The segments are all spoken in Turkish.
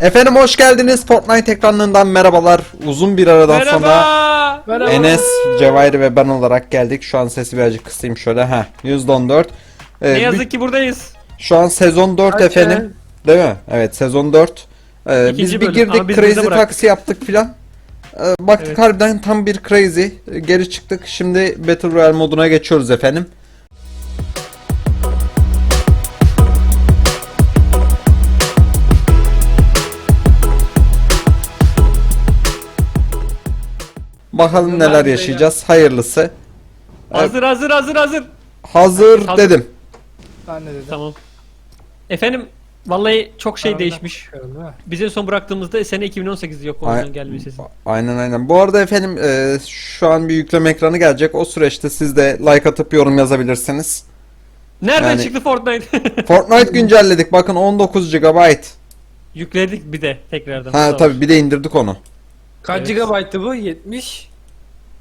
Efendim hoş geldiniz. Fortnite ekranından merhabalar. Uzun bir aradan sonra Merhaba. Enes, Cevahir ve ben olarak geldik. Şu an sesi birazcık kısayım şöyle. Heh, %14. Ee, Ne bir- yazık ki buradayız. Şu an sezon 4 Kaç efendim. Değil mi? Evet sezon 4. Ee, İkinci biz bir bölüm. girdik biz crazy taksi yaptık filan. Ee, baktık Evet. harbiden tam bir crazy. Ee, Geri çıktık. Şimdi Battle Royale moduna geçiyoruz efendim. Bakalım neler yaşayacağız. Hayırlısı. Hazır hazır hazır hazır. Hazır Hazır. dedim. Ben de dedim. Tamam. Efendim vallahi çok şey Arada değişmiş. çıkarım, değil mi? Bize son bıraktığımızda sene 2018 yok Ay- gelmiyor sesin. Aynen aynen. Bu arada efendim e, şu an bir yükleme ekranı gelecek. O süreçte siz de like atıp yorum yazabilirsiniz. Nereden yani- çıktı Fortnite? Fortnite güncelledik. Bakın 19 GB. Yükledik bir de tekrardan. Ha Sağ ol. tabi bir de indirdik onu. Kaç Evet. GB'tı bu? 70.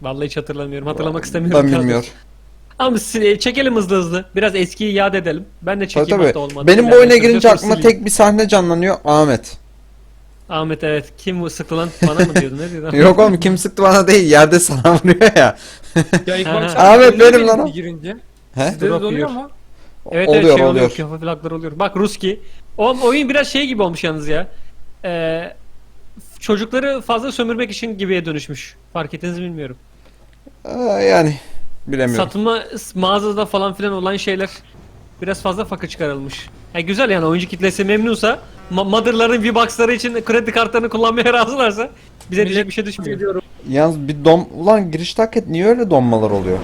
Vallahi hiç hatırlamıyorum. Hatırlamak istemiyorum. Ben bilmiyorum. Ama si- çekelim hızlı hızlı. Biraz eskiyi yad edelim. Ben de Tabii çekeyim hatta tabii. olmadı. Benim bu oyuna girince aklıma tek bir sahne canlanıyor. Ahmet. Ahmet evet. Kim bu sıktı lan? Bana mı diyordu? Ne diyordu? Yok oğlum kim sıktı bana değil. Yerde sana vuruyor ya. Ya ilk. Ahmet oluyor benim lan girince. He? Sizde de yiyor. mu? Evet oluyor evet şey oluyor. oluyor. Hafif laglar oluyor. Bak Ruski. O oyun biraz şey gibi olmuş yalnız ya. Ee, çocukları fazla sömürmek için gibiye dönüşmüş. Fark ettiniz mi bilmiyorum. Aa, yani bilemiyorum. Satılma mağazada falan filan olan şeyler biraz fazla fakı çıkarılmış. Ya güzel yani oyuncu kitlesi memnunsa ma- mother'ların V-Bucks'ları için kredi kartlarını kullanmaya razılarsa bize diyecek bir şey düşmüyor. Yalnız bir dom... Ulan girişte hak niye öyle donmalar oluyor?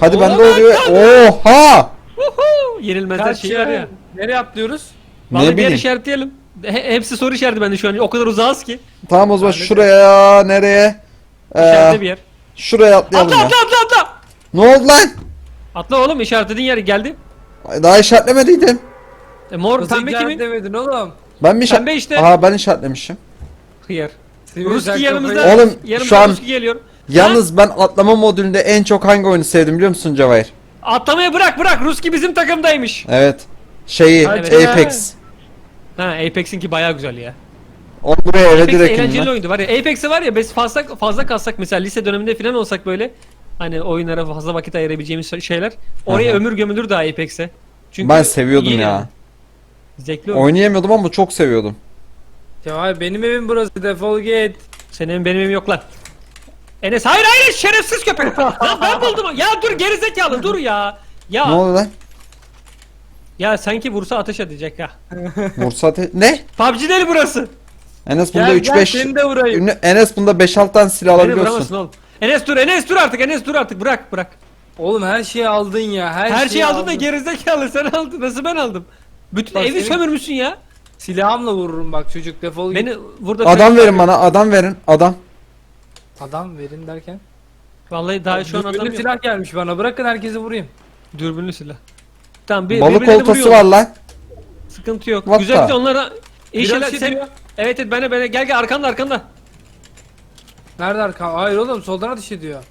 Hadi bende Olamaz oluyor. Oha! Woohoo! Yenilmezler Kaç şeyi var ya. ya? Nereye atlıyoruz? Vallahi Ne bir yer bileyim. işaretleyelim. He- hepsi soru işareti bende şu an. O kadar uzağız ki. Tamam o zaman şuraya nereye? Ee, bir yer. Şuraya atlayalım Atla ya. atla atla atla. Ne oldu lan? Atla oğlum işaretlediğin yer geldi. Ay, Daha işaretlemediydim. E, mor Nasıl pembe kimin? demedin oğlum? Ben mi işaret... Pembe işte. Aha ben işaretlemişim. Hıyar. Ruski yanımızda. Oğlum, yanımızda şu an- Ruski geliyor. Yalnız ben atlama modülünde en çok hangi oyunu sevdim biliyor musun Cevahir? Atlamayı bırak bırak. Ruski bizim takımdaymış. Evet. Şeyi Hadi Apex. Ha Apex'inki bayağı güzel ya. Onu buraya eve Apex direkt eğlenceli oyundu var ya. Apex'e var ya biz fazla fazla kalsak mesela lise döneminde falan olsak böyle hani oyunlara fazla vakit ayırabileceğimiz şeyler. Oraya ömür gömülür daha Apex'e. Çünkü Ben seviyordum iyi ya. yani. Zevkli oyun. Oynayamıyordum ama çok seviyordum. Ya hayır, benim evim burası defol git. Senin benim evim yok lan. Enes hayır hayır şerefsiz köpek. lan ben buldum. Ya dur gerizekalı dur ya. Ya Ne oldu lan? ya sanki vursa ateş edecek ha. Vursa ate- Ne? PUBG değil burası. Enes bunda Gel 3 gel 5 seni de vurayım. Enes bunda 5 6 tane silah Beni alabiliyorsun. vuramazsın oğlum. Enes dur Enes dur artık Enes dur artık bırak bırak. Oğlum her şeyi aldın ya. Her, Her, şeyi aldın da gerizekalı sen aldın nasıl ben aldım. Bütün Bak evi senin- sömürmüşsün ya. Silahımla vururum bak çocuk defol git. Beni burada Adam verin bana, adam verin, adam. Adam verin derken. Vallahi daha şu an Dürbünlü adam yok. silah gelmiş bana bırakın herkesi vurayım. Dürbünlü silah. Tamam bir Balık birbirlerini oltası var lan. Sıkıntı yok. What Güzel the? güzel onlara iyi Biraz şeyler şey sen... diyor. Evet evet bana bana gel gel arkanda arkanda. Nerede arka? Hayır oğlum soldan ateş ediyor.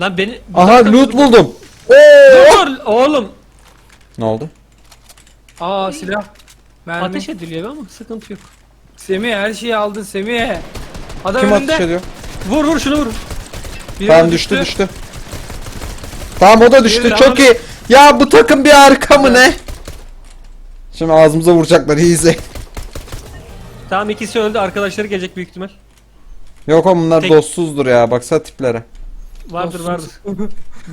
Lan beni Aha loot dur, buldum. Oo! Dur oğlum. Ne oldu? Aa silah. Mermi. Ateş ediliyor ama sıkıntı yok. Semih her şeyi aldın Semih. Adam Kim önünde. ateş ediyor? Vur vur şunu vur. Biri Tamam düştü düştü. Tamam o da düştü. Biri Çok daha- iyi. Ya bu takım bir harika mı ne? Şimdi ağzımıza vuracaklar iyi izle. Tamam ikisi öldü arkadaşları gelecek büyük ihtimal. Yok oğlum bunlar Tek- dostsuzdur ya. Baksana tiplere. Vardır Dostsuz. vardır.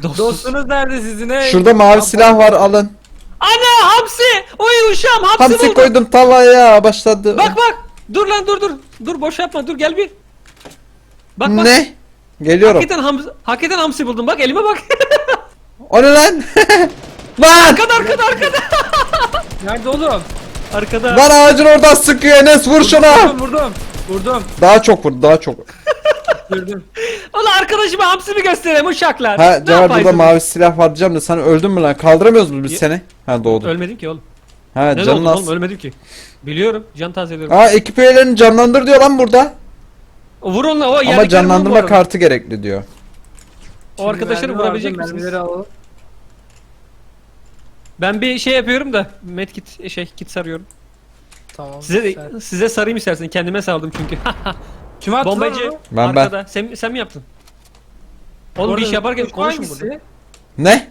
Dostuz. Dostunuz nerede sizin hey? Şurada mavi silah var alın. Ana hamsi! Oy uşağım hamsi, Hamsi buldum. koydum tavaya başladı. Bak bak. Dur lan dur dur. Dur boş yapma dur gel bir. Bak bak. Ne? Geliyorum. Hakikaten, hamsi, hakikaten hamsi buldum. Bak elime bak. O ne lan? lan! arkada arkada arkada. Nerede oğlum? Arkada. Lan ağacın oradan sıkıyor Enes vur şuna. Vurdum vurdum. Vurdum. Daha çok vur daha çok. Gördüm. Ulan arkadaşıma hamsi mi göstereyim uşaklar? Ha Cevher burada mavi silah var diyeceğim de sen öldün mü lan? Kaldıramıyoruz mu biz Ye- seni? Ha doğdun. Ölmedim ki oğlum. Ha Ne canın oldu az. oğlum ölmedim ki. Biliyorum. Can tazeliyorum. Aa ekip üyelerini canlandır diyor lan burada. Vur onunla o Ama yerdekileri vur bu canlandırma arada. kartı gerekli diyor. O arkadaşları vurabilecek misiniz? Mermileri alalım. Ben bir şey yapıyorum da medkit şey kit sarıyorum. Tamam. Size Sen- size sarayım istersen. Kendime sardım çünkü. Kim attı lan Bombacı onu? Ben, ben. arkada. Sen, sen mi yaptın? Oğlum bir iş yaparken konuşun hangisi? burada. Ne?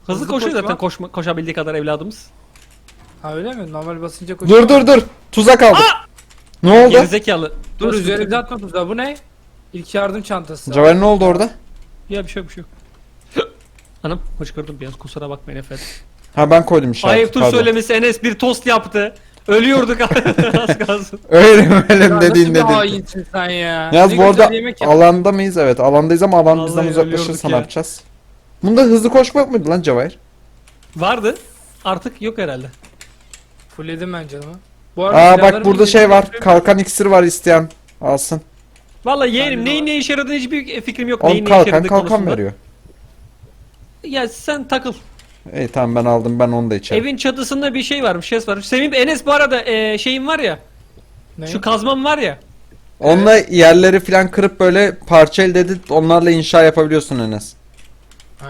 Hızlı, Hızlı koşuyor koşma. zaten koşma, koşabildiği kadar evladımız. Ha öyle mi? Normal basınca koşuyor. Dur dur dur. Tuzak aldım. Ne oldu? Gerizekalı. Dur üzerimize yok. atma tuzağı. Bu ne? İlk yardım çantası. Cevher ne oldu orada? Ya bir şey yok bir şey yok. Anam hıçkırdım biraz kusura bakmayın efendim. Ha ben koydum işaret. Ayıptır pardon. söylemesi Enes bir tost yaptı. Ölüyorduk az kalsın. Öyle mi öyle mi dediğin dedin. hainsin sen ya. Yaz Ne bu arada güzel yemek yap- alanda mıyız? Evet alandayız ama alan bizden Vallahi uzaklaşırsa ölüyorduk ne ya. yapacağız? Bunda hızlı koşma yok muydu lan Cevahir? Vardı. Artık yok herhalde. Fullledim ben canımı. Bu arada Aa bak burada şey var. Kalkan iksir var isteyen. Alsın. Vallahi yeğenim Ben de neyin var. ne işe yaradığını hiçbir fikrim yok. Oğlum neyin ne işe kalkan yaradığı kalkan konusunda. veriyor. Ya sen takıl. İyi tamam ben aldım ben onu da içerim. Evin çatısında bir şey varmış, ses var. Semih Enes bu arada e, şeyin var ya. Ne? Şu kazmam var ya. Onunla yerleri falan kırıp böyle parça elde edip onlarla inşa yapabiliyorsun Enes. Ha.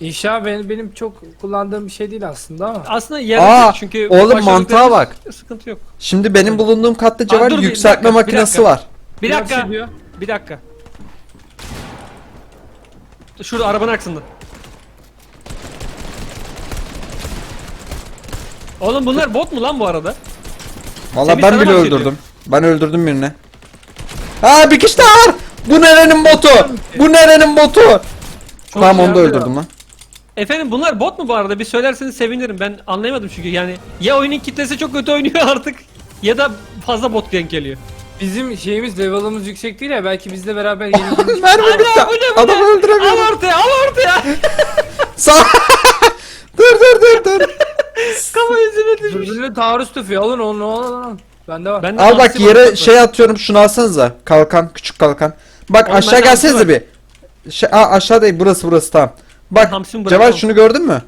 İnşa benim, benim çok kullandığım bir şey değil aslında ama. Aslında Aa, yaratık çünkü oğlum mantığa bak. Sıkıntı yok. Şimdi benim bulunduğum katta Cevher dur bir yükseltme dakika, bir makinesi dakika. var. Bir dakika. şey. Bir dakika. Şurada arabanın arkasında. Oğlum bunlar bot mu lan bu arada? Valla Semih ben sana bile öldürdüm. Ben öldürdüm birini. Aa bir kişi daha var. Bu nerenin botu? Bu nerenin botu? tamam onu da yardım öldürdüm lan. Efendim bunlar bot mu bu arada? Bir söylerseniz sevinirim. Ben anlayamadım çünkü yani ya oyunun kitlesi çok kötü oynuyor artık ya da fazla bot denk geliyor. Bizim şeyimiz level'ımız yüksek değil ya belki bizle beraber yeni. Mermi bitti. bu Adamı Al öldüremiyorum. ortaya al ortaya. Sağ. dur dur dur dur. Birbirine taarruz tüfeği alın onu alın alın. Bende var. Ben de Al bak yere şey atıyorum şunu alsanıza. Kalkan küçük kalkan. Bak Oğlum aşağı bende gelsenize hamsi bir. Şey, aa, aşağı değil burası burası tamam. Bak hamsimi bırakamam. şunu gördün mü?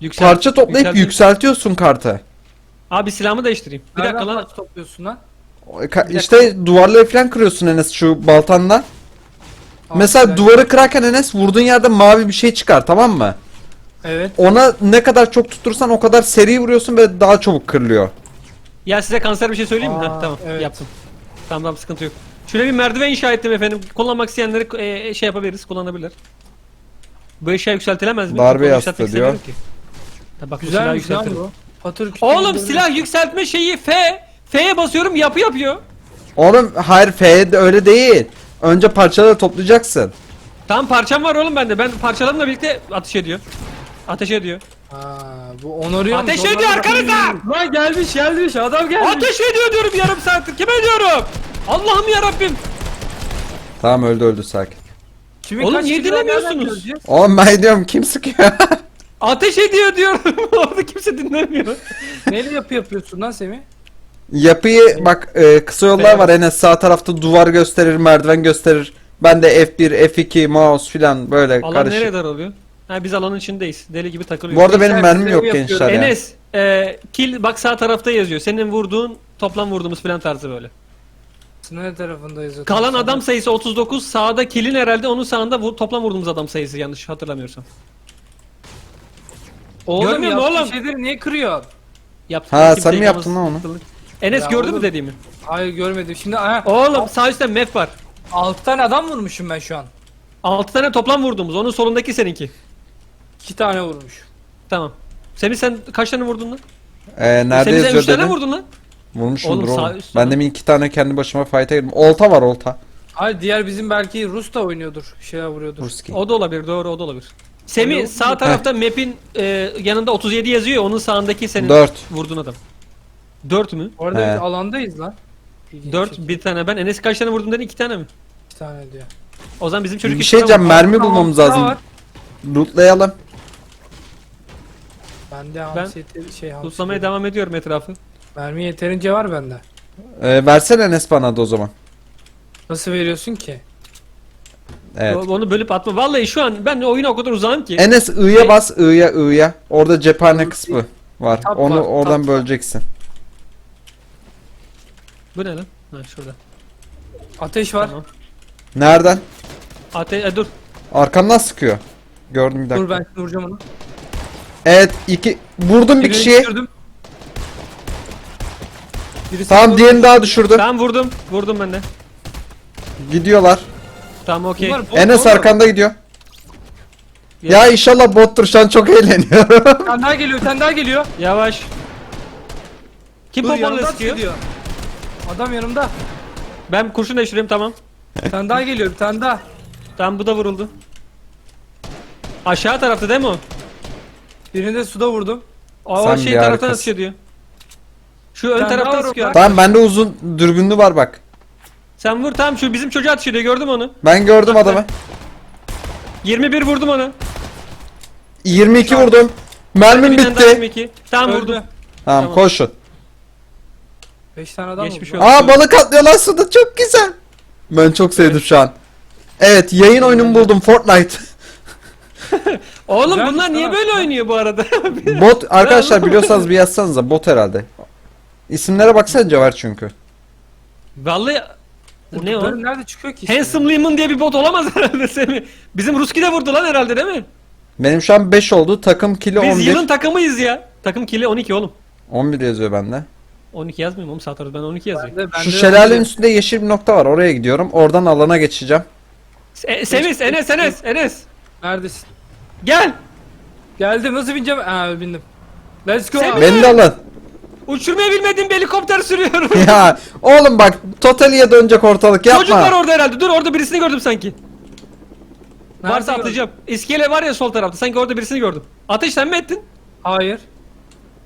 Yüksel- Parça toplayıp yükselteyim. yükseltiyorsun kartı. Abi silahımı değiştireyim. Bir Nereden dakika lan. topluyorsun lan? O- ka- İşte duvarları falan kırıyorsun Enes şu baltanla. Aa, Mesela güzel. duvarı kırarken Enes vurduğun yerde mavi bir şey çıkar tamam mı? Evet. Ona ne kadar çok tuttursan o kadar seri vuruyorsun ve daha çabuk kırılıyor. Ya size kanser bir şey söyleyeyim mi? Aa, Ha, tamam evet. yaptım. Tamam tamam sıkıntı yok. Şöyle bir merdiven inşa ettim efendim. Kullanmak isteyenleri e, şey yapabiliriz, kullanabilir. Bu eşya yükseltilemez mi? Darbe yastığı diyor. ki. Bak yükseltirim. bu. Patır kütür Oğlum silah yükseltme şeyi F. F'ye basıyorum yapı yapıyor. Oğlum hayır F de öyle değil. Önce parçaları toplayacaksın. Tamam parçam var oğlum bende. Ben parçalarımla birlikte ateş ediyor. Ateş ediyor. Ha, bu onarıyor. Ateş ediyor arkanızda! Lan gelmiş gelmiş adam gelmiş. Ateş ediyor diyorum yarım saattir. Kime diyorum? Allah'ım ya Rabbim. Tamam öldü öldü sakin. Kimin Oğlum kaç niye kilo nereden dinlemiyorsunuz? göreceğiz? Oğlum ben diyorum kim sıkıyor? Ateş ediyor diyorum. Orada kimse dinlemiyor. Neyle yapı yapıyorsun lan Semih? Yapıyı bak e, kısa yollar var Enes sağ tarafta duvar gösterir merdiven gösterir. Ben de F1 F2 mouse filan böyle Alan karışık. nereye daralıyor? Ha biz alanın içindeyiz. Deli gibi takılıyoruz. Bu arada benim Gençler, mermim yok gençler ya. Enes, e, kill bak sağ tarafta yazıyor. Senin vurduğun toplam vurduğumuz falan tarzı böyle. Sınır tarafındayız. zaten. Kalan Sana- adam sayısı 39. Sağda kill'in herhalde onun sağında bu toplam vurduğumuz adam sayısı yanlış hatırlamıyorsam. Oğlum Görmüyor musun oğlum? şeyleri niye kırıyor? Yaptı. Ha, sen mi yaptın lan onu? Enes Ya gördün mü oğlum. dediğimi? Hayır görmedim. Şimdi aha, Oğlum sağ üstte map var. 6 tane adam vurmuşum ben şu an. 6 tane toplam vurduğumuz. Onun solundaki seninki. 2 tane vurmuş. Tamam. Semih sen kaç tane vurdun lan? Ee, nerede Semih sen 3 yazıyor tane dedin? vurdun lan. Vurmuşumdur Oğlum, sağ oğlum. Ben oğlum. demin iki tane kendi başıma fight'a girdim. Olta var olta. Hayır diğer bizim belki Rus da oynuyordur. Bir şeyler vuruyordur. Ruski. O da olabilir doğru o da olabilir. Semih sağ tarafta map'in e, yanında 37 yazıyor. Onun sağındaki senin 4. vurduğun adam. 4 mü? Orada He. biz alandayız lan. İlginç 4 şekilde. bir tane ben. Enes kaç tane vurdun dedin? 2 tane mi? İki tane diyor. O zaman bizim çocuk Bir iki şey tane diyeceğim vurdu. mermi bulmamız lazım. var. Lootlayalım. Bende hamsi yeteri şey hamsi. Tutlamaya devam ediyorum etrafı. Mermi yeterince var bende. Ee, versene Enes bana da o zaman. Nasıl veriyorsun ki? Evet. O- Onu bölüp atma. Vallahi şu an ben oyuna o kadar uzağım ki. Enes I'ya bas I'ya I'ya. Orada cephane kısmı var. Tab Onu var, oradan tab. böleceksin. Bu ne lan? Ha şurada. Ateş var. Tamam. Nereden? Ate e, dur. Arkamdan sıkıyor. Gördüm bir dakika. Dur ben şimdi vuracağım onu. Evet iki vurdum bir Birini kişiyi. düşürdüm. Birisi Tamam diğerini daha düşürdü. Tamam vurdum. Vurdum ben de. Gidiyorlar. Tamam okey. Bunlar bot Enes mu arkanda gidiyor. Gel. Ya inşallah bottur şu an çok eğleniyorum. Bir tane daha geliyor, bir tane daha geliyor. Yavaş. Kim Dur yanımdan sıkıyor? Adam yanımda. Ben kurşun değiştiriyorum tamam. Bir tane daha geliyor, bir tane daha. Tamam bu da vuruldu. Aşağı tarafta değil mi o? Birini de suda vurdum. Sen şey bir taraftan harikasın. sıkıyor diyor. Şu ön Ben taraftan daha sıkıyor. tamam bende uzun dürbünlü var bak. Sen vur tamam şu bizim çocuğa atış ediyor gördüm onu. Ben gördüm adamı. 21 vurdum onu. 22 vurdum. Mermim Bir tane daha bitti. 22. Tamam Öldü. vurdum. Tamam Tamam. koşun. 5 tane adam Geçmiş olsun. Aa balık atlıyorlar suda çok güzel. Ben çok sevdim şu an. Evet yayın oyunumu buldum Fortnite. Oğlum Güzelmiş bunlar niye böyle oynuyor bu arada? Bot arkadaşlar biliyorsanız bir yazsanıza bot herhalde. İsimlere baksana Cevher çünkü. Vallahi ne o? Bunların nerede çıkıyor ki? Handsome Lemon diye bir bot olamaz herhalde Semih. Bizim Ruski de vurdu lan herhalde değil mi? Benim şu an 5 oldu takım kili Biz 11. yılın takımıyız ya. Takım kili 12 oğlum. 11 yazıyor bende. 12 yazmıyorum oğlum sağ tarafta ben 12 yazıyorum. Bende- Şu bende şelalenin üstünde yeşil bir nokta var oraya gidiyorum. Oradan alana geçeceğim. E, Semih, Enes, Enes, Enes. Neredesin? Gel. Geldim, nasıl bineceğim? Aa bindim. Let's go. Sen-. Beni de alın. Uçurmayı bilmediğim bir helikopter sürüyorum. ya oğlum bak Totali'ye dönecek ortalık yapma. Çocuk var orada herhalde. Dur orada birisini gördüm sanki. Nerede Varsa gördün? atlayacağım. İskele var ya sol tarafta. Sanki orada birisini gördüm. Ateş sen mi ettin? Hayır.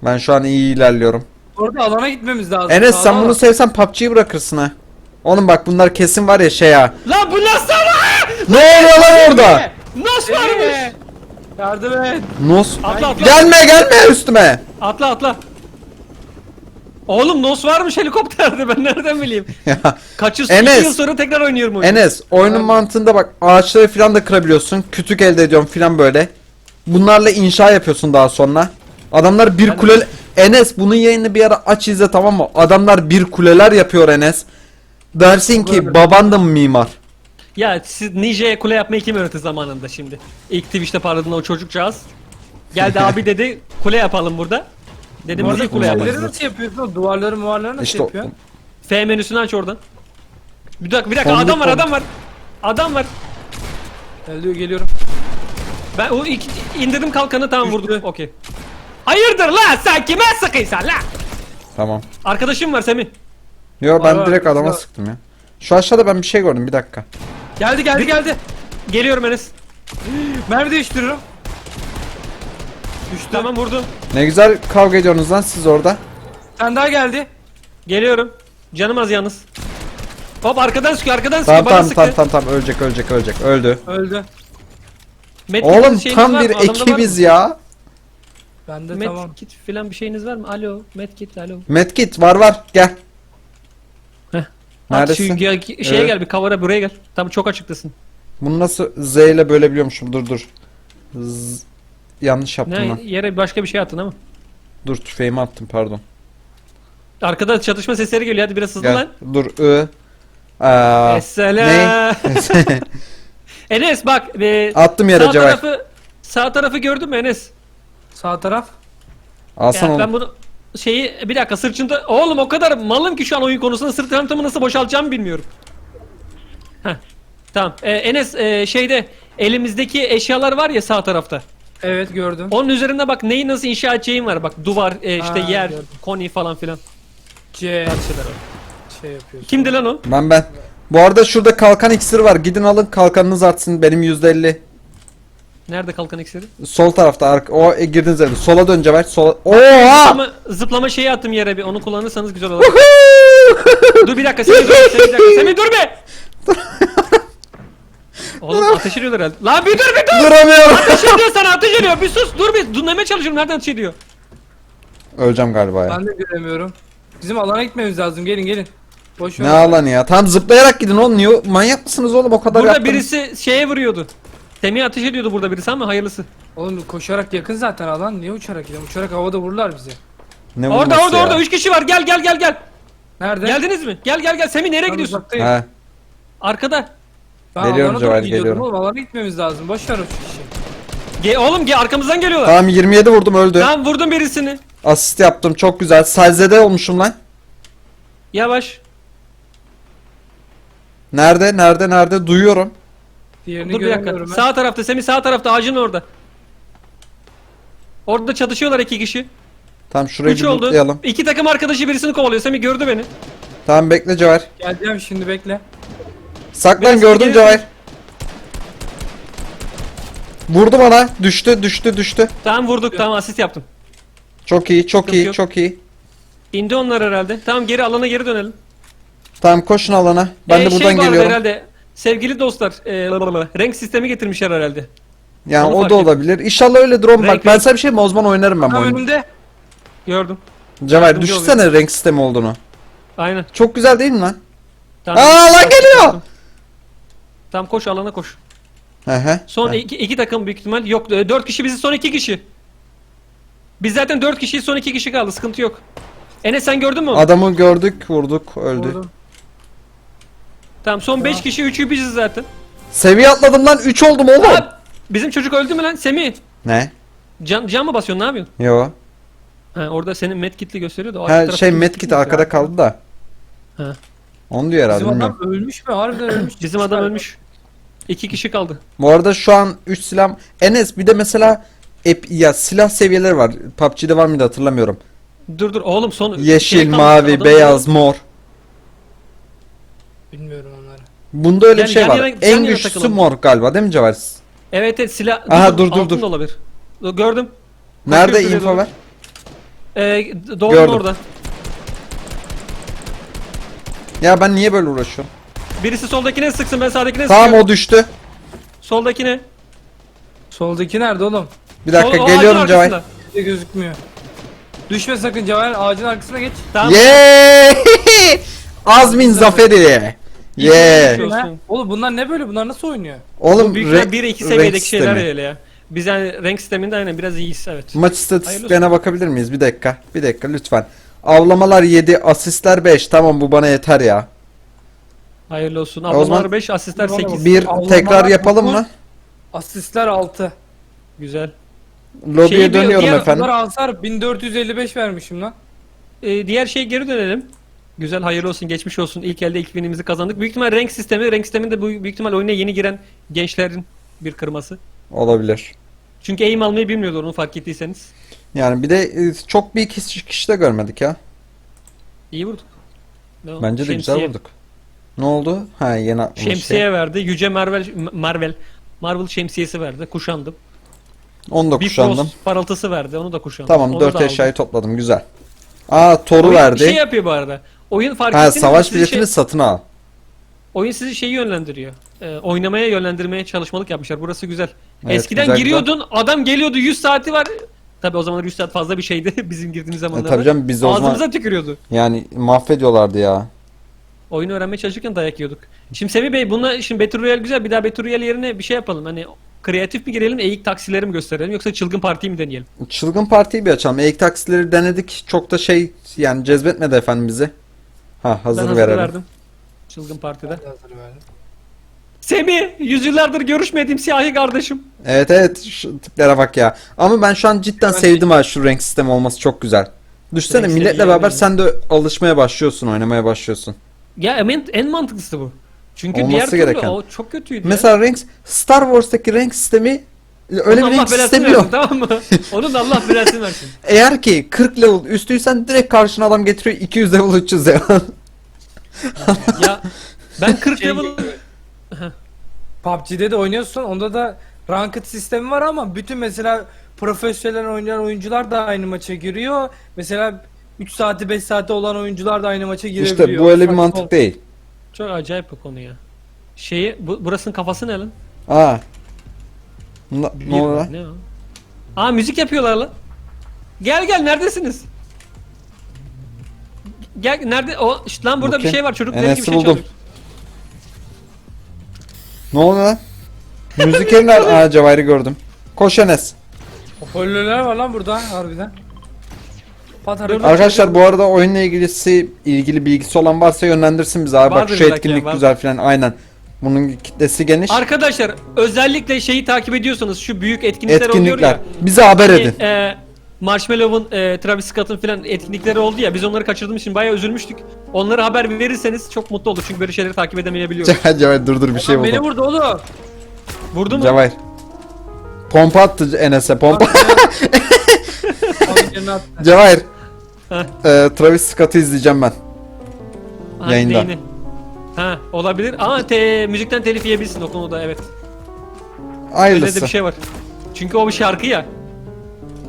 Ben şu an iyi ilerliyorum. Orada alana gitmemiz lazım. Enes Sağdan sen bunu sevsen PUBG'yi bırakırsın ha. Oğlum bak bunlar kesin var ya şey ha. Lan bu nasıl var? Ne oluyor lan orada? Nasıl varmış? Ee, Yardım et. Nos. Atla atla. Gelme gelme üstüme. Atla atla. Oğlum Nos varmış helikopterde ben nereden bileyim. Ya, Enes. iki yıl sonra tekrar oynuyorum oyunu. Enes oyunun Tamam. mantığında bak ağaçları falan da kırabiliyorsun. Kütük elde ediyorum falan böyle. Bunlarla inşa yapıyorsun daha sonra. Adamlar bir Ben- kule... Enes bunun yayını bir ara aç izle tamam mı? Adamlar bir kuleler yapıyor Enes. Dersin ki baban da mı mimar? Ya siz Nije'ye kule yapmayı kim öğretti zamanında şimdi? İlk Twitch'te parladığında o çocukcağız. Geldi abi dedi kule yapalım burada. Dedim nasıl arada kule yapalım? nasıl yapıyorsun? O duvarları muvarları nasıl İşte o- yapıyorsun? F menüsünü aç oradan. Bir dakika bir dakika Fondip adam var adam var. Adam var. Geliyor geliyorum. Ben o iki, indirdim kalkanı tamam vurduk. Okey. Hayırdır lan sen kime sıkıysan lan? Tamam. Arkadaşım var Semih. Yo ben direkt adama var. sıktım ya. Şu aşağıda ben bir şey gördüm bir dakika. Geldi geldi geldi. Geliyorum Enes. Mermi değiştiriyorum. Düştü. Tamam vurdum. Ne güzel kavga ediyorsunuz lan siz orada. Sen daha geldi. Geliyorum. Canım az yalnız. Hop arkadan sıkıyor arkadan Tamam sıkıyor bana tamam sıktı. tamam tamam tamam ölecek ölecek ölecek öldü. Öldü. Medkit'in Oğlum şeyiniz tam var bir mı? Adamda var ekibiz mı? ya. Bende Medkit tamam. falan bir şeyiniz var mı? Alo Medkit alo. Medkit var var gel. Neredesin? At şu gel, şeye Evet. gel bir kavara buraya gel. Tam çok açıktasın. Bunu nasıl Z ile bölebiliyormuşum dur dur. Z- Yanlış yaptım Ne lan. yere başka bir şey attın ama. Dur tüfeğimi attım pardon. Arkada çatışma sesleri geliyor hadi biraz hızlı Gel lan. dur I. Aa, Esselam. Enes bak e, attım yere sağ Cevher. tarafı sağ tarafı gördün mü Enes? Sağ taraf. Alsana Ya ben onu. bunu şeyi bir dakika sırtında oğlum o kadar malım ki şu an oyun konusunda sırt çantamı nasıl boşaltacağımı bilmiyorum. Heh. Tamam. Ee, Enes e, şeyde elimizdeki eşyalar var ya sağ tarafta. Evet gördüm. Onun üzerinde bak neyi nasıl inşa edeceğim var. Bak duvar, e, işte Ha, yer, gördüm. koni falan filan. C Her şeyler var. şey yapıyorsun. Kimdi lan o? Ben ben. Bu arada şurada kalkan iksiri var. Gidin alın kalkanınız artsın. Benim %50. Nerede kalkan iksiri? Sol tarafta arka. O e, girdiniz evde. Sola dön Cevher. Sola. Oha! Ama zıplama şeyi attım yere bir. Onu kullanırsanız güzel olur. dur bir dakika Semih dur. Semih bir dakika. Semih dur be. Oğlum ateş ediyor herhalde. Lan bir dur bir dur. Duramıyorum. Ateş ediyor sana ateş ediyor. Bir sus dur bir. Dinlemeye çalışıyorum. Nereden ateş ediyor? Öleceğim galiba ya. Ben de göremiyorum. Bizim alana gitmemiz lazım. Gelin gelin. Boş ver. Ne alanı ya? Tam zıplayarak gidin oğlum. Niye? Manyak mısınız oğlum? O kadar Burada yaptım. birisi şeye vuruyordu. Semih ateş ediyordu burada birisi ama hayırlısı. Oğlum koşarak yakın zaten alan. Niye uçarak gidelim? Uçarak havada vururlar bizi. Ne Orada vurması orada ya? orada 3 kişi var. Gel gel gel gel. Nerede? Geldiniz mi? Gel gel gel. Semih nereye Ben gidiyorsun? uzaktayım. He. Arkada. Ben Geliyorum alana doğru gidiyordum geliyorum. oğlum. Alana gitmemiz lazım. Boş ver o işi. Ge oğlum ge arkamızdan geliyorlar. Tamam 27 vurdum öldü. Tamam vurdum birisini. Asist yaptım çok güzel. Salzede olmuşum lan. Yavaş. Nerede nerede nerede duyuyorum. Diğerini Dur bir dakika. göremiyorum ben. Sağ tarafta Semih sağ tarafta ağacın orada. Orada çatışıyorlar iki kişi. Tamam şurayı Üç bir oldu. lootlayalım. İki takım arkadaşı birisini kovalıyor. Semih gördü beni. Tamam bekle Cevher. Geleceğim şimdi bekle. Saklan Biraz gördüm gelirsin. Cevher. Vurdu bana. Düştü düştü düştü. Tamam vurduk tamam asist yaptım. Çok iyi çok Yok, iyi yok. çok iyi. İndi onlar herhalde. Tamam geri alana geri dönelim. Tamam koşun alana. Ben Ee, de buradan şey vardı geliyorum. herhalde. Sevgili dostlar, e, lalalala, renk sistemi getirmişler herhalde. Yani Onu o fark da ettim. olabilir. İnşallah öyle drone bak. Renk- Ben sana bir şey mi? O zaman oynarım ben bu Tam oyunu. önümde. Gördüm. Cevher Yardımcı düşünsene renk sistemi olduğunu. Aynen. Çok güzel değil mi lan? Aa, lan geliyor! Tamam koş alana koş. He he. Son iki, iki takım büyük ihtimal. Yok e, dört kişi bizi son iki kişi. Biz zaten dört kişiyiz son iki kişi kaldı sıkıntı yok. Enes sen gördün mü onu? Adamı gördük, vurduk, öldü. Vurdum. Tamam son beş Tamam. kişi üçü biziz zaten. Seviye atladım lan 3 oldum oğlum. Aa, bizim çocuk öldü mü lan Semih? Ne? Can, can mı basıyorsun ne yapıyorsun? Yo. Ha, orada senin medkitli gösteriyordu. o arka Ha tarafta şey medkit arkada kaldı da. Ha. Onu diyor herhalde Bizim bilmiyorum. adam ölmüş mü? Harbiden ölmüş. Bizim adam ölmüş. İki kişi kaldı. Bu arada şu an 3 silah. Enes bir de mesela ep, ya silah seviyeleri var. PUBG'de var mıydı hatırlamıyorum. Dur dur oğlum son Yeşil, şey kaldı, mavi, adam- beyaz, mor. Bilmiyorum onları. Bunda öyle bir Yani şey yan var. yana- yan En yana güçlüsü takılalım. mor galiba değil mi Cevher? Evet evet silah. Aha, dur, dur, altın dur. da olabilir. Dur, Gördüm. Nerede şuraya info ver? Ee, doğru Gördüm. orada. Ya ben niye böyle uğraşıyorum? Birisi soldakine sıksın ben sağdakine Tamam sıkıyorum. o düştü. Soldakine. Soldaki nerede oğlum? Bir dakika Sol- o ağacın geliyorum Cevher. arkasında. Hiç gözükmüyor. Düşme sakın Cevher ağacın arkasına geç. Tamam. Yeee! Azmin zaferi. Yeah. Ha? Oğlum bunlar ne böyle? Bunlar nasıl oynuyor? Oğlum Bu büyük renk- 1 2 renk seviyedeki şeyler sistemi. öyle ya. Biz yani renk sisteminde aynen biraz iyiyiz evet. Maç istatistiklerine bakabilir miyiz? Bir dakika. Bir dakika lütfen. Avlamalar 7, asistler 5. Tamam bu bana yeter ya. Hayırlı olsun. o zaman- Ablamalar 5, asistler Bana 8. bak. Bir Avlamalar tekrar yapalım dokuz. mı? Asistler 6. Güzel. Lobiye Şeyi bir- dönüyorum diğer- efendim. Bunlar hasar 1455 vermişim lan. Ee, diğer şeye geri dönelim. Güzel hayırlı olsun geçmiş olsun. İlk elde ilk winimizi kazandık. Büyük ihtimal renk sistemi. Renk sisteminde bu büyük ihtimal oyuna yeni giren gençlerin bir kırması. Olabilir. Çünkü aim almayı bilmiyorlar onu fark ettiyseniz. Yani bir de e, çok bir kişi, kişi de görmedik ya. İyi vurduk. Ne Bence de güzel Şemsiye. vurduk. Ne oldu? Ha yeni atmış Şemsiye şey. verdi. Yüce Marvel Marvel Marvel şemsiyesi verdi. Kuşandım. Onu da Bir kuşandım. Frost parıltısı verdi. Onu da kuşandım. Tamam Onu 4 da aldım. eşyayı topladım güzel. Aa Thor'u Oyun verdi. Şey yapıyor bu arada. Oyun fark ha ettiniz mi? savaş Sizi biletini şey- satın al. oyun sizi şeyi yönlendiriyor. Ee, oynamaya yönlendirmeye çalışmalık yapmışlar. Burası güzel. Evet, Eskiden güzel, giriyordun, adam geliyordu 100 saati var. Tabi o zamanlar 100 saat fazla bir şeydi bizim girdiğimiz E, zamanlarda. tabii canım biz de o Ağzımıza zaman tükürüyordu. yani mahvediyorlardı ya. Oyunu öğrenmeye çalışırken dayak yiyorduk. Şimdi Semih Bey bununla şimdi Battle Royale güzel. Bir daha Battle Royale yerine bir şey yapalım. Hani kreatif mi girelim, eğik taksileri mi gösterelim yoksa çılgın partiyi mi deneyelim? Çılgın partiyi bir açalım. Eğik taksileri denedik. Çok da şey yani cezbetmedi efendim bizi. Ha hazır ben hazır verelim. verdim. Çılgın partide. Hazır verdim. Semih, yüzyıllardır görüşmediğim siyahi kardeşim. Evet evet şu tiplere bak ya. Ama ben şu an cidden Ben- sevdim ha şu renk sistemi olması çok güzel. Düşsene Renk milletle beraber sen de alışmaya başlıyorsun, oynamaya başlıyorsun. Ya en, en mantıklısı bu. Çünkü Olması diğer türlü gereken. o çok kötüydü ya. Mesela renk Star Wars'taki renk sistemi öyle Onun bir Allah renk belasını sistemi versin yok. tamam mı? Onun da Allah belasını versin. Eğer ki 40 level üstüysen direkt karşına adam getiriyor 200 level 300 level. ya ben 40 Şey level gibi. PUBG'de de oynuyorsun. Onda da ranked sistemi var ama bütün mesela profesyonel oynayan oyuncular da aynı maça giriyor. Mesela 3 saati 5 saati olan oyuncular da aynı maça girebiliyor. işte bu öyle bir Saçma mantık değil. çok acayip bir konu ya. Şeyi bu, burasının kafası ne lan? Aa. Na- Bir- ne oluyor lan? Ne o? Aa müzik yapıyorlar lan. Gel gel neredesiniz? Gel nerede o işte lan burada bir Bakayım. şey var çocuk Enes'i bir şey buldum. çalıyor. Ne oluyor lan? Müzik yerine Aa Cevahir'i gördüm. Koş Enes. Hoparlörler var lan burada harbiden. Pat hareket Arkadaşlar bu arada oyunla ilgilisi ilgili bilgisi olan varsa yönlendirsin bize abi. Bak Vardır şu etkinlik ya, güzel filan aynen. Bunun kitlesi geniş. Arkadaşlar özellikle şeyi takip ediyorsanız şu büyük etkinlikler, oluyor Etkinlikler. ya. Bize haber Hani, edin. e, Marshmallow'un, e, Travis Scott'ın filan etkinlikleri oldu ya biz onları kaçırdığımız için bayağı üzülmüştük. Onlara haber verirseniz çok mutlu olur çünkü böyle şeyleri takip edemeyebiliyoruz. Cevahir dur dur bir şey Lan beni buldum. vurdu oğlum. Vurdu mu? Cevahir. Pompa attı Enes'e pompa. Abi. Cevahir. Heh. Ee, Travis Scott'ı izleyeceğim ben. Ha, Yayında. neyini? Ha olabilir. Aa te, müzikten telif yiyebilirsin o konuda evet. Öyle de Hayırlısı. bir şey var. Çünkü o bir şarkı ya.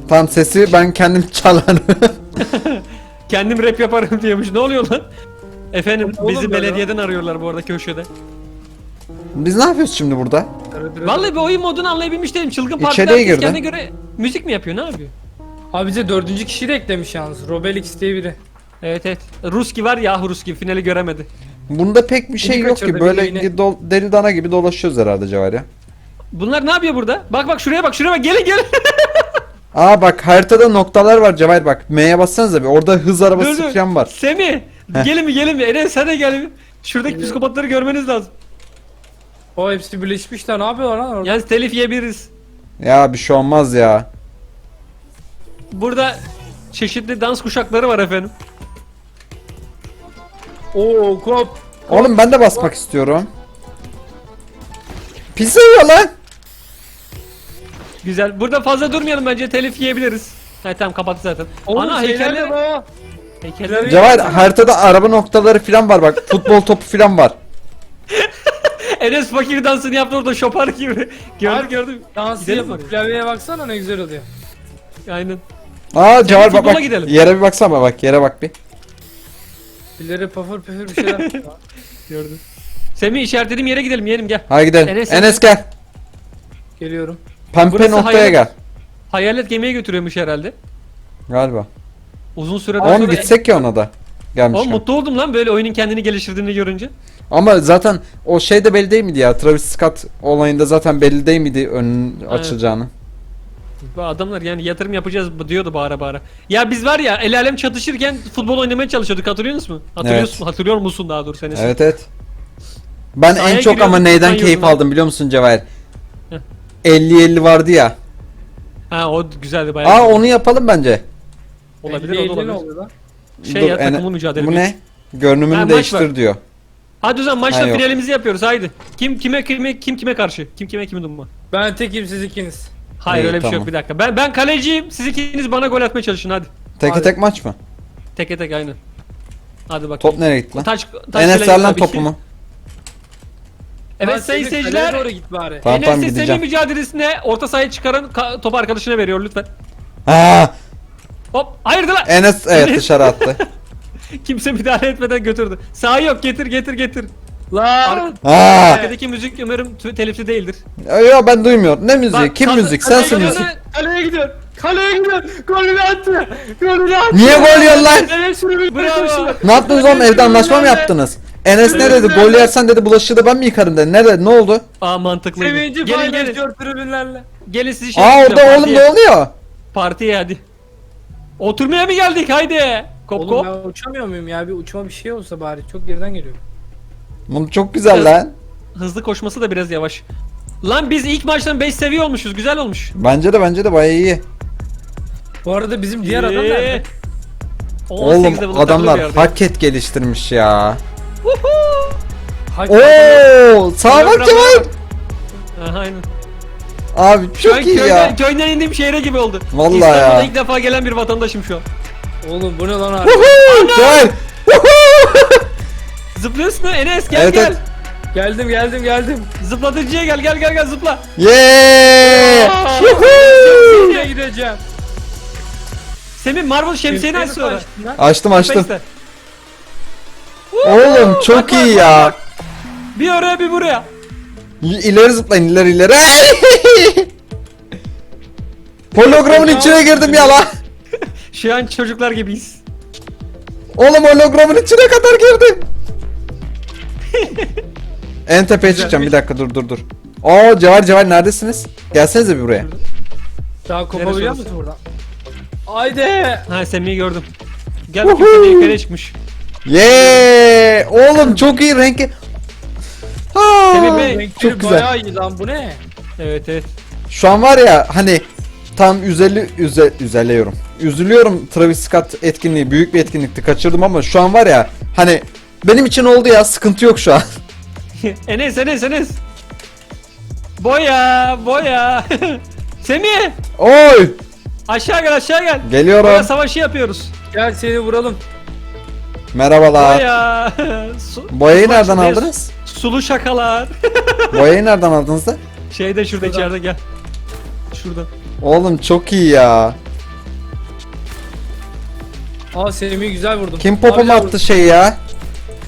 Tam sesi ben kendim çalarım. Kendim rap yaparım diyormuş. Ne oluyor lan? Efendim Oğlum bizi böyle. belediyeden arıyorlar bu arada köşede. Biz ne yapıyoruz şimdi burada? Vallahi bir oyun modunu anlayabilmiş değilim. Çılgın partide İçeriye herkes girdi. kendine göre müzik mi yapıyor? Ne yapıyor? Abi bize dördüncü kişiyi de eklemiş yalnız. Robelix diye biri. Evet evet. Ruski var ya Ruski finali göremedi. Bunda pek bir şey yok kaçırdı, ki. Böyle yine. dol- deli dana gibi dolaşıyoruz herhalde Cevahir ya. Bunlar ne yapıyor burada? Bak bak şuraya bak şuraya bak gelin gelin. Aa bak haritada noktalar var Cevahir bak. M'ye bassanıza bir. Orada hız arabası Dur, falan var. Semih gelin mi gelin mi? Enes sen de gel mi? Şuradaki psikopatları görmeniz lazım. O hepsi birleşmişler. Ne yapıyorlar lan orada? Yalnız telif yiyebiliriz. Ya bir şey olmaz ya. Burada çeşitli dans kuşakları var efendim. Oo kop. Oğlum ben de basmak istiyorum. Pis yiyor lan. Güzel. Burada fazla durmayalım bence telif yiyebiliriz. Ha tamam kapattı zaten. Oğlum Ana heykeller. de bu. Heykeller. Cevahir haritada araba noktaları falan var bak. Futbol topu falan var. Enes fakir dansını yaptı orada şopar gibi. Gördüm Abi, gördüm. Dans Gidelim yapıp oraya. klavyeye baksana ne güzel oluyor. Aynen. Aa Cevahir bak futbola bak. gidelim. Yere bir baksana bak yere bak bir. Birileri pafır pafır bir şeyler. Gördüm. Semih işaretlediğim yere gidelim yeğenim gel. Hadi gidelim. Enes- Enes, gel. Geliyorum. Pembe Burası noktaya hayalet- gel. Hayalet gemiye götürüyormuş herhalde. Galiba. Uzun süreden Oğlum sonra... gitsek ya ona da. Gelmiş. Oğlum mutlu oldum lan böyle oyunun kendini geliştirdiğini görünce. Ama zaten o şey de belli değil miydi ya? Travis Scott olayında zaten belli değil miydi önün açılacağını? Bu adamlar yani yatırım yapacağız diyordu bağıra bağıra. Ya biz var ya el alem çatışırken futbol oynamaya çalışıyorduk hatırlıyor musun? Hatırlıyorsun, Evet. hatırlıyor musun daha doğrusu Enes? Evet evet. Ben Sahaya en çok ama neyden keyif aldım biliyor musun Cevahir? Heh. 50-50 vardı ya. Ha o güzeldi bayağı. Aa güzel. onu yapalım bence. olabilir o Elli da olabilir. Şey ya Ene- takımlı mücadele. Bu ne? Görünümünü Ha, değiştir var. diyor. Hadi o zaman maçta Ha, finalimizi yapıyoruz haydi. Kim kime kime kim kime karşı? Kim kime kimi dumma? Ben tekim siz ikiniz. Hayır İyi, öyle bir şey tamam. yok bir dakika. Ben ben kaleciyim. Siz ikiniz bana gol atmaya çalışın hadi. Teke Hadi. tek maç mı? Teke tek aynen. Hadi bakalım. Top nereye gitti lan? Taç, taç Enes lan tabii ki. topumu. Evet Lan sayın Semih, kaleye seyirciler. doğru git bari. Tamam tamam Enes'in Semih gideceğim. mücadelesine orta sahaya çıkaran ka- topu arkadaşına veriyor lütfen. Aa, Hop hayırdır lan. Enes evet Enes- dışarı attı. Kimse müdahale etmeden götürdü. Sağ yok getir getir getir. Lan. Aa, Arkadaki müzik umarım tü- telifli değildir. yo ben duymuyorum. Ne müziği? Bak, Kim kaldı- müzik? kaleye Sensin gidiyor müzik. Kaleye gidiyor. Kaleye gidiyor. Golünü attı. Golünü attı. Niye gol yiyorsun lan? Şunu bir Bravo. Ne yaptınız oğlum evde anlaşma mı yaptınız? Enes ne dedi? Gol yersen dedi bulaşığı da ben mi yıkarım dedi. Ne dedi? Ne oldu? Aa mantıklıydı. Sevinci Gelin gelin. paylaşıyor tribünlerle. Gelin sizi şey Aa yapacağım, orada oğlum partiye. ne oluyor? Partiye hadi. Oturmaya mı geldik haydi. Kop Oğlum kop. ben uçamıyor muyum ya? Bir uçma bir şey olsa bari. Çok geriden geliyor. Bu çok güzel lan. Hızlı koşması da biraz yavaş. Lan biz ilk maçtan 5 seviye olmuşuz. Güzel olmuş. Bence de bence de bayağı iyi. Bu arada bizim diğer adam nerede? 18 level Oğlum adamlar paket geliştirmiş ya. Hak- Oo, sağa bak Bravo, Cemal. Aha, aynen. Abi çok iyi köyden, ya. Köyden indiğim şehre gibi oldu. Vallahi İstanbul'da ya. ilk defa gelen bir vatandaşım şu an. Oğlum bu ne lan abi? Woohoo. Zıplıyorsun ha Enes gel Evet, gel. evet. geldim geldim geldim. Zıplatıcıya gel gel gel gel zıpla. Yeah. Woohoo. Nereye gideceğim? Semih Marvel şemsiyeni aç sonra. açtın lan? Açtım açtım. Space'te. Oğlum Bak, çok bak, iyi bak, ya. bak. Bir oraya bir buraya. İ- İleri zıplayın ileri ileri. Hologramın içine girdim ya lan. Şu an çocuklar gibiyiz. Oğlum hologramın içine kadar girdim. en tepeye çıkacağım bir dakika dur dur dur. Oo Cevher Cevher neredesiniz? Gelsenize bir buraya. Daha kopabiliyor musun buradan? Haydi. Ha Semih'i gördüm. Gel bakayım Semih yukarıya çıkmış. Yeah! Oğlum çok iyi renk. Ha, Semih Bey, Renkleri çok güzel. Bayağı iyi lan bu ne? Evet evet. Şu an var ya hani tam 150 üze, üzeliyorum. Üzülüyorum Travis Scott etkinliği büyük bir etkinlikti kaçırdım ama şu an var ya hani benim için oldu ya sıkıntı yok şu an. Enes Enes Enes. Boya boya. Semih Oy aşağı gel aşağı gel. Boya geliyorum. savaşı yapıyoruz. Gel seni vuralım. Merhabalar. Boya. Su- Boyayı nereden aldınız? Sulu şakalar. Boyayı nereden aldınız da? Şeyde şurada Şuradan. içeride gel. Şurada. Oğlum çok iyi ya. Aa Semih'i güzel vurdum. Kim popom attı şey ya?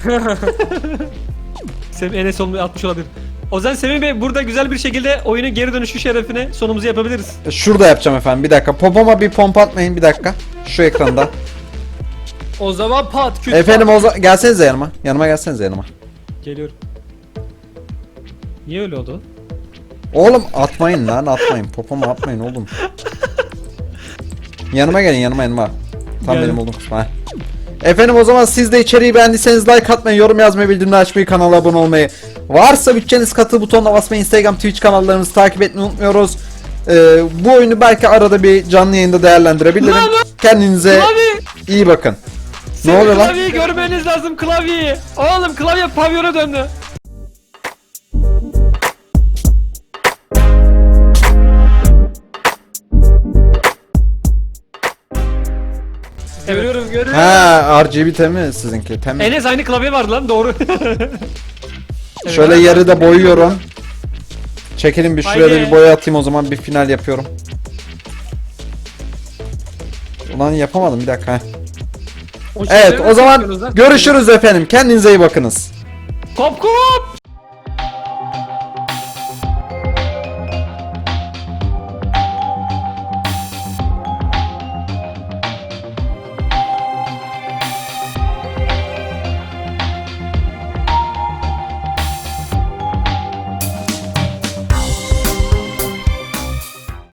Semih Enes olmayı atmış olabilir. O zaman Semih Bey burada güzel bir şekilde oyunu geri dönüşü şerefine sonumuzu yapabiliriz. Şurada yapacağım efendim bir dakika. Popoma bir pompa atmayın bir dakika. Şu ekranda. O zaman pat küt efendim pat. o zaman gelsenize yanıma. Yanıma gelsenize yanıma. Geliyorum. Niye öyle oldu? Oğlum atmayın lan atmayın. Popoma atmayın oğlum. yanıma gelin yanıma yanıma. Tam Geldim. benim olduğum kısma. Efendim o zaman siz de içeriği beğendiyseniz like atmayı, yorum yazmayı, bildirimleri açmayı, kanala abone olmayı. Varsa bütçeniz katıl butonuna basmayı, Instagram, Twitch kanallarımızı takip etmeyi unutmuyoruz. Ee, bu oyunu belki arada bir canlı yayında değerlendirebilirim. Lan lan! Kendinize Klavye! iyi bakın. Semih oluyor lan? Klavyeyi görmeniz lazım klavyeyi. Oğlum klavye pavyona döndü. Görüyorum görüyorum. Ha RGB temi sizinki. Tem. Enes aynı klavye vardı lan doğru. Şöyle yarıda boyuyorum. Çekelim bir şuraya da Haydi. bir boya atayım o zaman bir final yapıyorum. Ulan yapamadım bir dakika. heh. O şeyleri Evet o zaman yapıyorsunuz lan? görüşürüz efendim. Kendinize iyi bakınız. Kop kop.